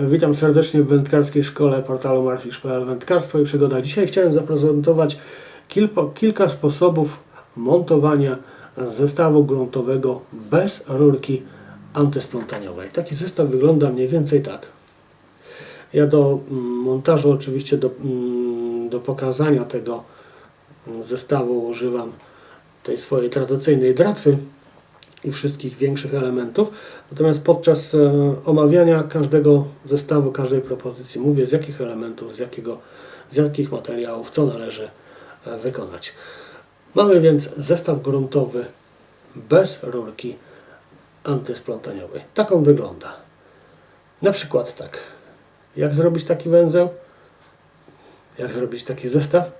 Witam serdecznie w wędkarskiej szkole portalu marfisz.pl Wędkarstwo i przygoda. Dzisiaj chciałem zaprezentować kilpo, kilka sposobów montowania zestawu gruntowego bez rurki antysplątaniowej. Taki zestaw wygląda mniej więcej tak. Ja do mm, montażu, oczywiście do, mm, do pokazania tego zestawu używam tej swojej tradycyjnej dratwy i wszystkich większych elementów. Natomiast podczas e, omawiania każdego zestawu, każdej propozycji mówię z jakich elementów, z, jakiego, z jakich materiałów, co należy e, wykonać. Mamy więc zestaw gruntowy bez rurki antysplątaniowej. Tak on wygląda. Na przykład tak. Jak zrobić taki węzeł? Jak zrobić taki zestaw?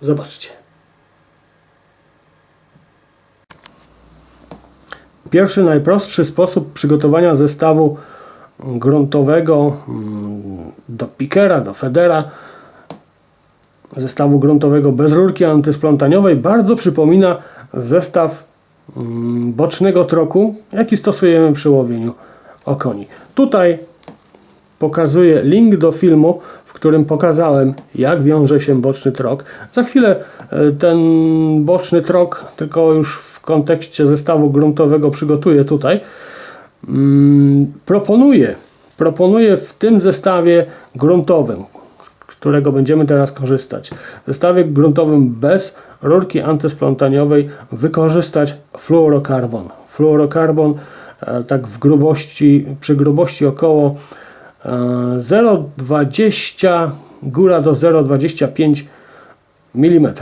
Zobaczcie. Pierwszy, najprostszy sposób przygotowania zestawu gruntowego mm, do pikera, do federa, zestawu gruntowego bez rurki antysplątaniowej bardzo przypomina zestaw mm, bocznego troku, jaki stosujemy przy łowieniu okoni. Tutaj pokazuję link do filmu, w którym pokazałem, jak wiąże się boczny trok. Za chwilę e, ten boczny trok, tylko już w kontekście zestawu gruntowego przygotuję tutaj. Mm, Proponuję, proponuję w tym zestawie gruntowym, którego będziemy teraz korzystać, w zestawie gruntowym bez rurki antysplątaniowej wykorzystać fluorokarbon. Fluorokarbon e, tak w grubości, przy grubości około 0,20 góra do 0,25 mm.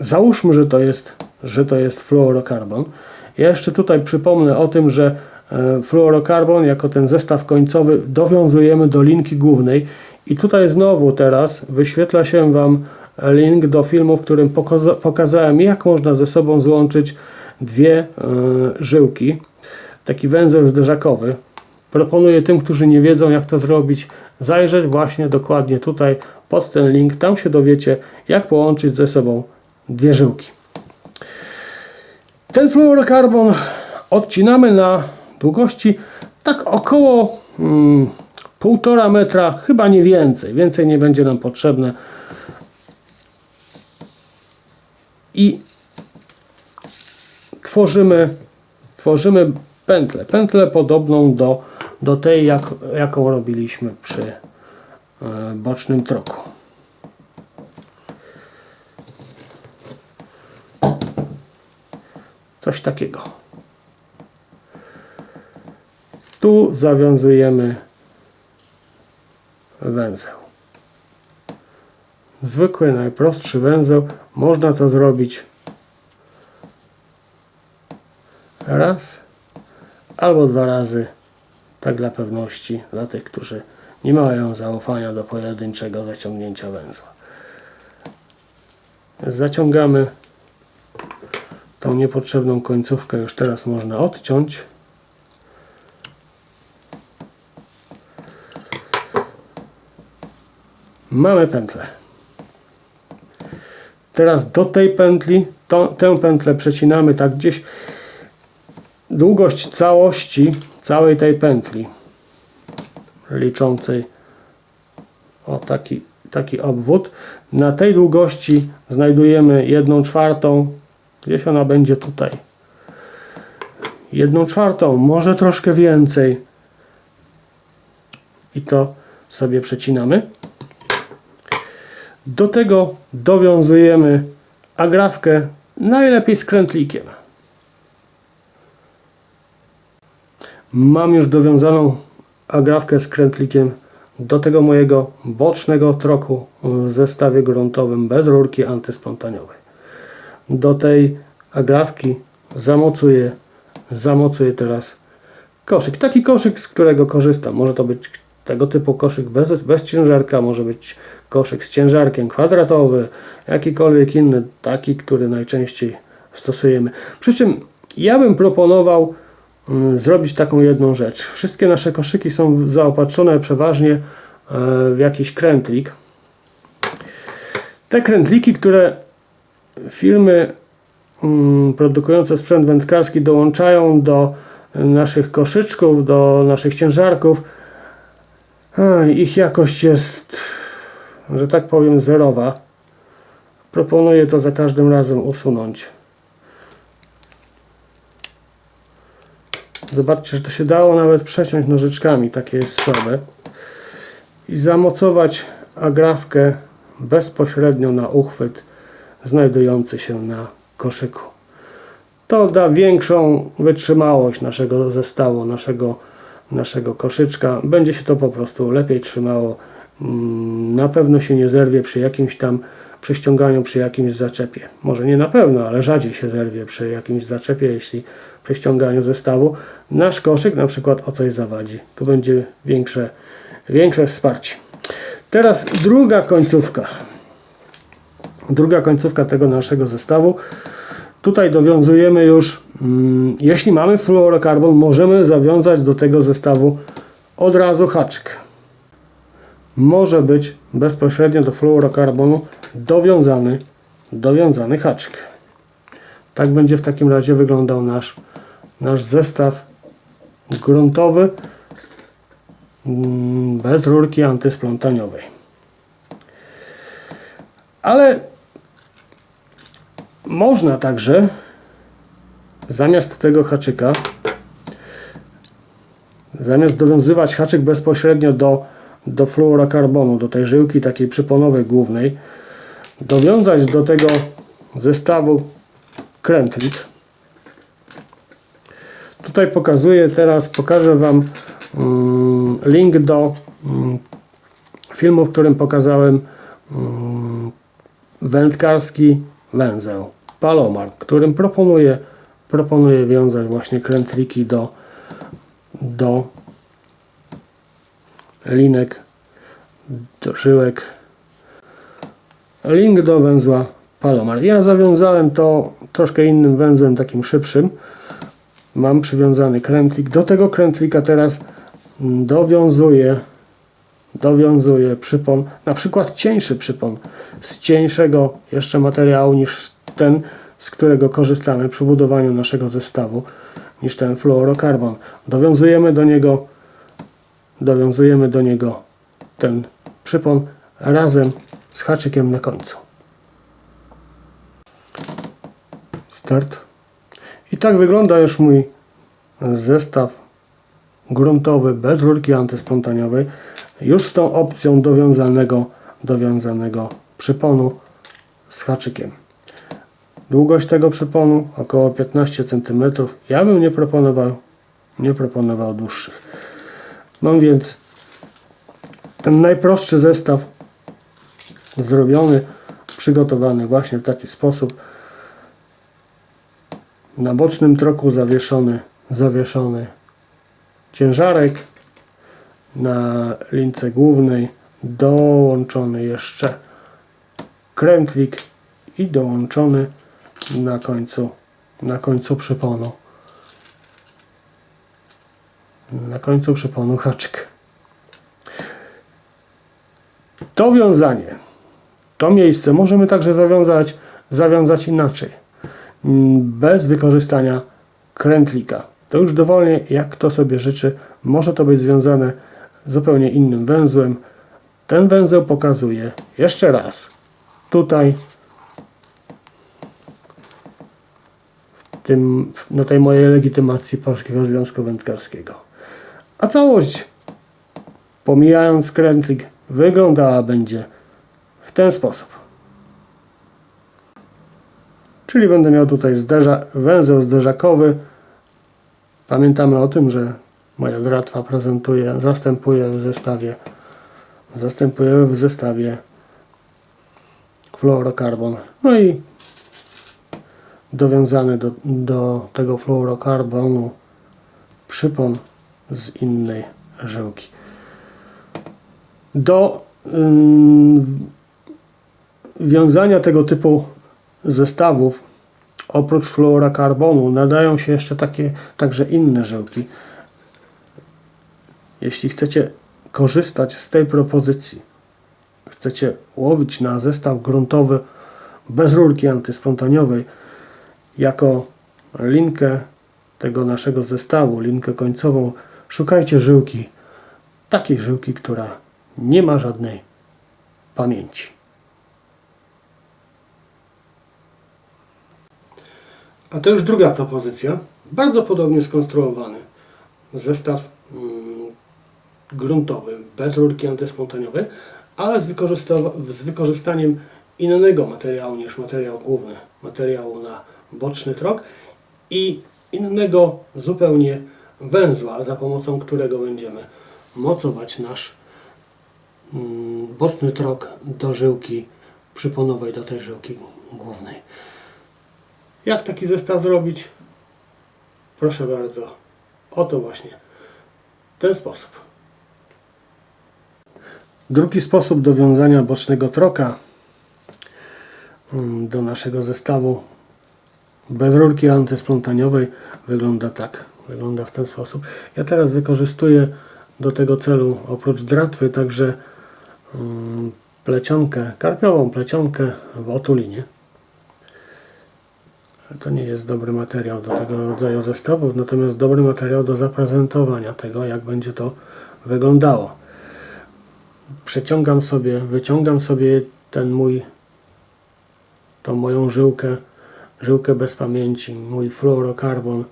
Załóżmy, że to jest, że to jest fluorokarbon. Ja jeszcze tutaj przypomnę o tym, że e, fluorokarbon jako ten zestaw końcowy dowiązujemy do linki głównej i tutaj znowu teraz wyświetla się Wam link do filmu, w którym pokaza pokazałem jak można ze sobą złączyć dwie e, żyłki. Taki węzeł zderzakowy. Proponuję tym, którzy nie wiedzą jak to zrobić, zajrzeć właśnie dokładnie tutaj pod ten link. Tam się dowiecie jak połączyć ze sobą dwie żyłki. Ten fluorokarbon odcinamy na długości tak około mm, 1,5 metra, chyba nie więcej. Więcej nie będzie nam potrzebne. I tworzymy, tworzymy pętlę. Pętlę podobną do, do tej, jak, jaką robiliśmy przy e, bocznym troku. Coś takiego. Tu zawiązujemy węzeł. Zwykły, najprostszy węzeł. Można to zrobić raz albo dwa razy, tak dla pewności, dla tych, którzy nie mają zaufania do pojedynczego zaciągnięcia węzła. Zaciągamy tą niepotrzebną końcówkę, już teraz można odciąć. Mamy pętlę. Teraz do tej pętli, to, tę pętlę przecinamy tak gdzieś długość całości całej tej pętli liczącej o taki, taki obwód. Na tej długości znajdujemy jedną czwartą, gdzieś ona będzie tutaj. Jedną czwartą, może troszkę więcej. I to sobie przecinamy. Do tego dowiązujemy agrafkę najlepiej z Mam już dowiązaną agrafkę z krętlikiem do tego mojego bocznego troku w zestawie gruntowym bez rurki antyspontaniowej. Do tej agrafki zamocuję, zamocuję teraz koszyk. Taki koszyk, z którego korzystam. Może to być tego typu koszyk bez, bez ciężarka, może być koszyk z ciężarkiem kwadratowy, jakikolwiek inny, taki, który najczęściej stosujemy. Przy czym ja bym proponował zrobić taką jedną rzecz. Wszystkie nasze koszyki są zaopatrzone przeważnie e, w jakiś krętlik. Te krętliki, które firmy produkujące sprzęt wędkarski dołączają do naszych koszyczków, do naszych ciężarków, Ich jakość jest, że tak powiem, zerowa. Proponuję to za każdym razem usunąć. Zobaczcie, że to się dało nawet przeciąć nożyczkami, takie jest słabe. I zamocować agrafkę bezpośrednio na uchwyt znajdujący się na koszyku. To da większą wytrzymałość naszego zestawu, naszego, naszego koszyczka. Będzie się to po prostu lepiej trzymało. Mm, Na pewno się nie zerwie przy jakimś tam przy ściąganiu, przy jakimś zaczepie. Może nie na pewno, ale rzadziej się zerwie przy jakimś zaczepie, jeśli przy ściąganiu zestawu nasz koszyk na przykład o coś zawadzi. Tu będzie większe, większe wsparcie. Teraz druga końcówka. Druga końcówka tego naszego zestawu. Tutaj dowiązujemy już, mm, jeśli mamy fluorokarbon, możemy zawiązać do tego zestawu od razu haczyk. Może być bezpośrednio do fluorokarbonu dowiązany, dowiązany haczyk. Tak będzie w takim razie wyglądał nasz, nasz zestaw gruntowy mm, bez rurki antysplątaniowej. Ale można także zamiast tego haczyka, zamiast dowiązywać haczyk bezpośrednio do, do fluorokarbonu, do tej żyłki takiej przyponowej głównej, dowiązać do tego zestawu krętlik. Tutaj pokazuję teraz, pokażę Wam mm, link do mm, filmu, w którym pokazałem mm, wędkarski węzeł Palomar, którym proponuję, proponuję wiązać właśnie krętliki do, do linek, do żyłek. Link do węzła Palomar. Ja zawiązałem to troszkę innym węzłem, takim szybszym. Mam przywiązany krętlik. Do tego krętlika teraz dowiązuję dowiązuję przypon, na przykład cieńszy przypon z cieńszego jeszcze materiału niż ten, z którego korzystamy przy budowaniu naszego zestawu, niż ten fluorokarbon. Dowiązujemy do niego dowiązujemy do niego ten przypon razem z haczykiem na końcu. Start. I tak wygląda już mój zestaw gruntowy bez rurki antyspontaniowej już z tą opcją dowiązanego, dowiązanego przyponu z haczykiem. Długość tego przyponu około 15 cm. Ja bym nie proponował, nie proponował dłuższych. Mam więc ten najprostszy zestaw zrobiony, przygotowany właśnie w taki sposób. Na bocznym troku zawieszony, zawieszony ciężarek. Na lince głównej dołączony jeszcze krętlik i dołączony na końcu na końcu przyponu. Na końcu przyponu haczyk. To wiązanie to miejsce możemy także zawiązać zawiązać inaczej bez wykorzystania krętlika to już dowolnie jak kto sobie życzy może to być związane zupełnie innym węzłem. Ten węzeł pokazuje jeszcze raz tutaj w tym, na tej mojej legitymacji Polskiego Związku Wędkarskiego. A całość, pomijając krętlik, wyglądała będzie w ten sposób. Czyli będę miał tutaj zderza, węzeł zderzakowy. Pamiętamy o tym, że moja dratwa prezentuje, zastępuje w zestawie zastępuje w zestawie fluorokarbon. No i dowiązany do, do tego fluorokarbonu przypon z innej żyłki. Do ym, wiązania tego typu zestawów oprócz fluorokarbonu nadają się jeszcze takie także inne żyłki. Jeśli chcecie korzystać z tej propozycji, chcecie łowić na zestaw gruntowy bez rurki antyspontaniowej jako linkę tego naszego zestawu, linkę końcową, szukajcie żyłki takiej żyłki, która nie ma żadnej pamięci. A to już druga propozycja. Bardzo podobnie skonstruowany zestaw mm, gruntowy, bez rurki antyspontaniowej, ale z, z wykorzystaniem innego materiału niż materiał główny, materiału na boczny trok i innego zupełnie węzła, za pomocą którego będziemy mocować nasz mm, boczny trok do żyłki przyponowej, do tej żyłki głównej. Jak taki zestaw zrobić? Proszę bardzo, oto właśnie ten sposób. Drugi sposób dowiązania bocznego troka mm, do naszego zestawu bez rurki antyspontaniowej wygląda tak. Wygląda w ten sposób. Ja teraz wykorzystuję do tego celu oprócz dratwy także mm, plecionkę, karpiową plecionkę w otulinie. To nie jest dobry materiał do tego rodzaju zestawów, natomiast dobry materiał do zaprezentowania tego, jak będzie to wyglądało. Przeciągam sobie, wyciągam sobie ten mój, tą moją żyłkę, żyłkę bez pamięci, mój fluorokarbon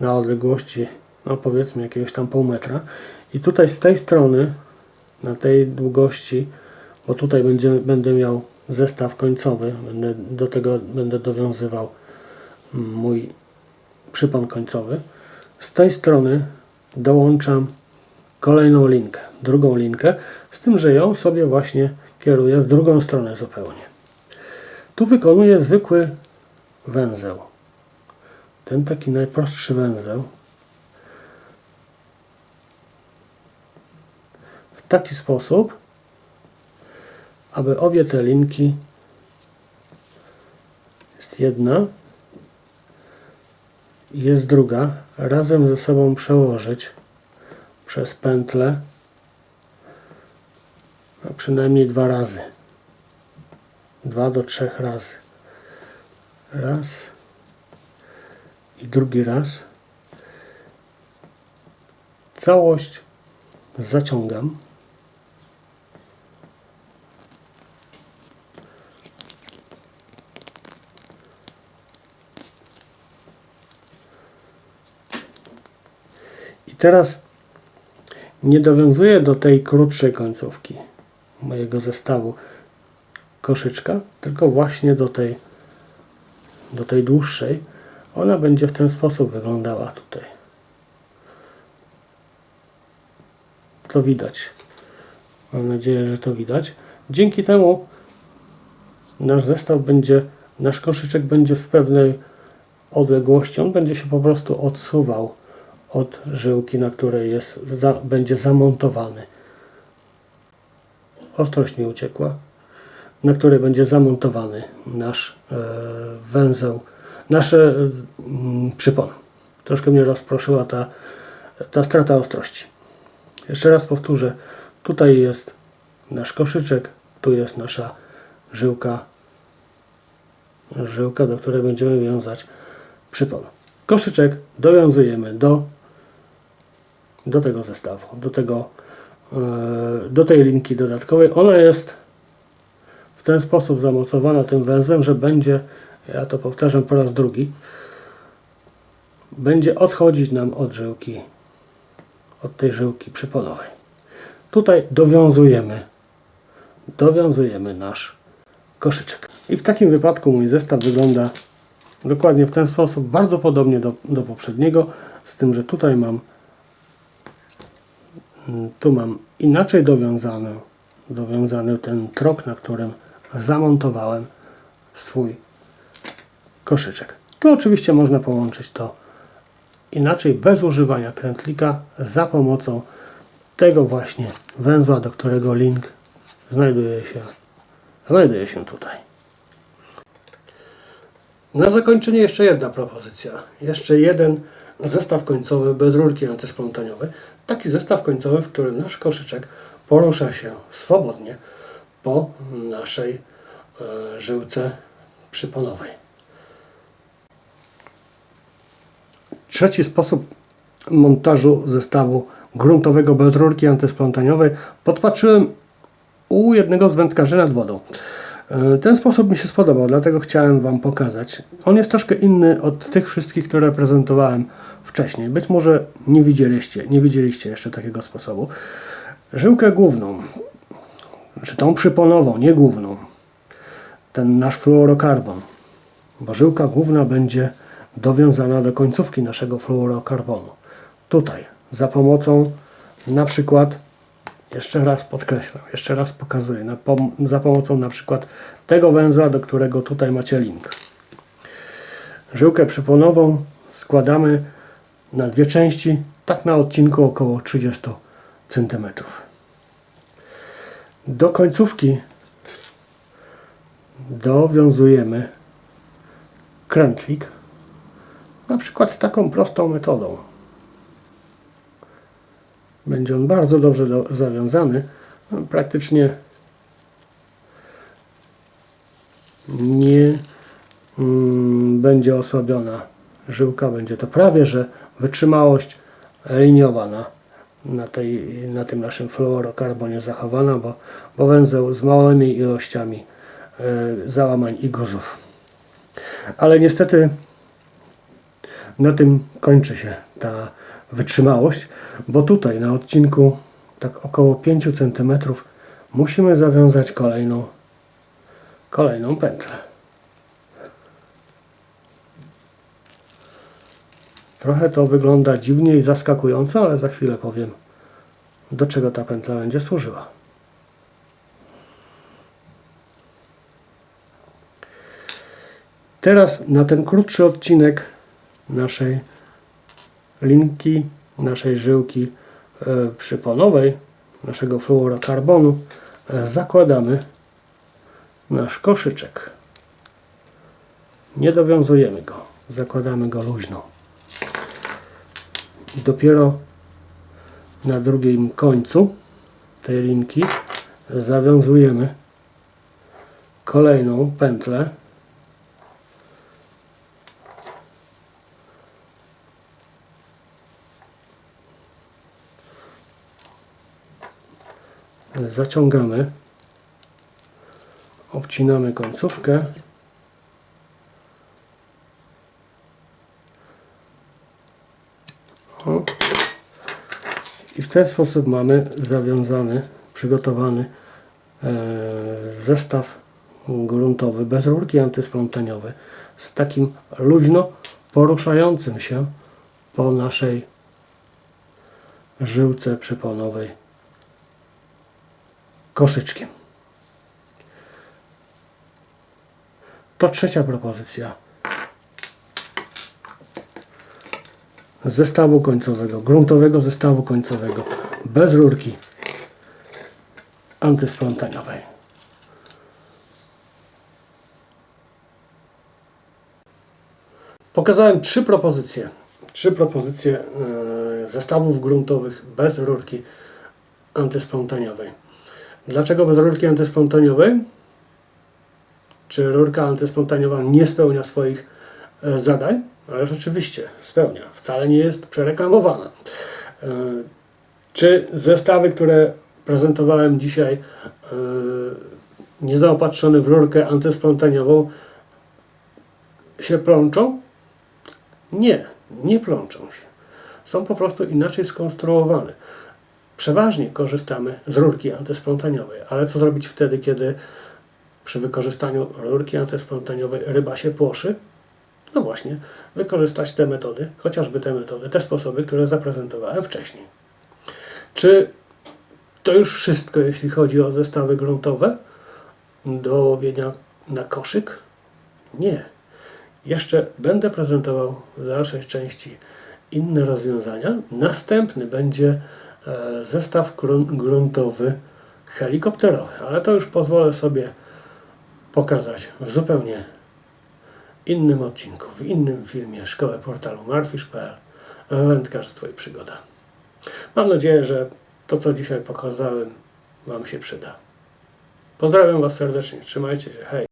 na odległości, no powiedzmy jakiegoś tam pół metra. I tutaj z tej strony, na tej długości, bo tutaj będzie, będę miał zestaw końcowy, będę, do tego będę dowiązywał mój przypon końcowy. Z tej strony dołączam kolejną linkę, drugą linkę, z tym, że ją sobie właśnie kieruję w drugą stronę zupełnie. Tu wykonuję zwykły węzeł. Ten taki najprostszy węzeł. W taki sposób, aby obie te linki jest jedna i jest druga, razem ze sobą przełożyć przez pętlę a przynajmniej dwa razy. Dwa do trzech razy. Raz i drugi raz. Całość zaciągam. Teraz nie dowiązuję do tej krótszej końcówki mojego zestawu koszyczka, tylko właśnie do tej, do tej dłuższej. Ona będzie w ten sposób wyglądała tutaj. To widać. Mam nadzieję, że to widać. Dzięki temu nasz zestaw będzie, nasz koszyczek będzie w pewnej odległości. On będzie się po prostu odsuwał od żyłki, na której jest, za, będzie zamontowany. Ostrość mi uciekła, na której będzie zamontowany nasz e, węzeł, nasz e, mm, przypon. Troszkę mnie rozproszyła ta, ta strata ostrości. Jeszcze raz powtórzę, tutaj jest nasz koszyczek, tu jest nasza żyłka, żyłka, do której będziemy wiązać przypon. Koszyczek dowiązujemy do, do tego zestawu, do, tego, e, do tej linki dodatkowej. Ona jest w ten sposób zamocowana tym węzłem, że będzie, ja to powtarzam po raz drugi, będzie odchodzić nam od żyłki, od tej żyłki przyponowej. Tutaj dowiązujemy, dowiązujemy nasz koszyczek. I w takim wypadku mój zestaw wygląda dokładnie w ten sposób, bardzo podobnie do, do poprzedniego, z tym, że tutaj mam tu mam inaczej dowiązany, dowiązany ten trok, na którym zamontowałem swój koszyczek. Tu oczywiście można połączyć to inaczej, bez używania krętlika, za pomocą tego właśnie węzła, do którego link znajduje się, znajduje się tutaj. Na zakończenie jeszcze jedna propozycja. Jeszcze jeden zestaw końcowy bez rurki antyspontaniowej. Taki zestaw końcowy, w którym nasz koszyczek porusza się swobodnie po naszej e, żyłce przyponowej. Trzeci sposób montażu zestawu gruntowego bez rurki antysplątaniowej podpatrzyłem u jednego z wędkarzy nad wodą. E, Ten sposób mi się spodobał, dlatego chciałem Wam pokazać. On jest troszkę inny od tych wszystkich, które prezentowałem wcześniej. Być może nie widzieliście, nie widzieliście jeszcze takiego sposobu. Żyłkę główną, czy tą przyponową, nie główną, ten nasz fluorokarbon, bo żyłka główna będzie dowiązana do końcówki naszego fluorokarbonu. Tutaj, za pomocą na przykład, jeszcze raz podkreślam, jeszcze raz pokazuję, na pom- za pomocą na przykład tego węzła, do którego tutaj macie link. Żyłkę przyponową składamy na dwie części, tak na odcinku około 30 cm. Do końcówki dowiązujemy krętlik, na przykład taką prostą metodą. Będzie on bardzo dobrze do, zawiązany, no, praktycznie nie mm, będzie osłabiona żyłka, będzie to prawie, że wytrzymałość liniowa na, na, tej, na tym naszym fluorokarbonie zachowana, bo, bo węzeł z małymi ilościami e, załamań i guzów. Ale niestety na tym kończy się ta wytrzymałość, bo tutaj na odcinku tak około 5 cm musimy zawiązać kolejną kolejną pętlę. Trochę to wygląda dziwnie i zaskakująco, ale za chwilę powiem, do czego ta pętla będzie służyła. Teraz na ten krótszy odcinek naszej linki, naszej żyłki e, przyponowej, naszego fluorokarbonu e, zakładamy nasz koszyczek. Nie dowiązujemy go, zakładamy go luźno. Dopiero na drugim końcu tej linki zawiązujemy kolejną pętlę zaciągamy. Obcinamy końcówkę. O. i w ten sposób mamy zawiązany, przygotowany e, zestaw gruntowy bez rurki antysplątaniowej z takim luźno poruszającym się po naszej żyłce przyponowej koszyczkiem. To trzecia propozycja zestawu końcowego, gruntowego zestawu końcowego, bez rurki antysplątaniowej. Pokazałem trzy propozycje. Trzy propozycje e, zestawów gruntowych bez rurki antysplątaniowej. Dlaczego bez rurki antysplątaniowej? Czy rurka antyspontaniowa nie spełnia swoich e, zadań? Ale rzeczywiście spełnia. Wcale nie jest przereklamowana. E, Czy zestawy, które prezentowałem dzisiaj, e, niezaopatrzone w rurkę antyspontaniową, się plączą? Nie, nie plączą się. Są po prostu inaczej skonstruowane. Przeważnie korzystamy z rurki antyspontaniowej, ale co zrobić wtedy, kiedy przy wykorzystaniu rurki antyspontaniowej ryba się płoszy? No właśnie, wykorzystać te metody, chociażby te metody, te sposoby, które zaprezentowałem wcześniej. Czy to już wszystko, jeśli chodzi o zestawy gruntowe do łowienia na koszyk? Nie. Jeszcze będę prezentował w dalszej części inne rozwiązania. Następny będzie zestaw grun- gruntowy helikopterowy, ale to już pozwolę sobie pokazać w zupełnie innym odcinku, w innym filmie Szkoły Portalu Marfish.pl Wędkarstwo i przygoda. Mam nadzieję, że to, co dzisiaj pokazałem, Wam się przyda. Pozdrawiam Was serdecznie. Trzymajcie się. Hej.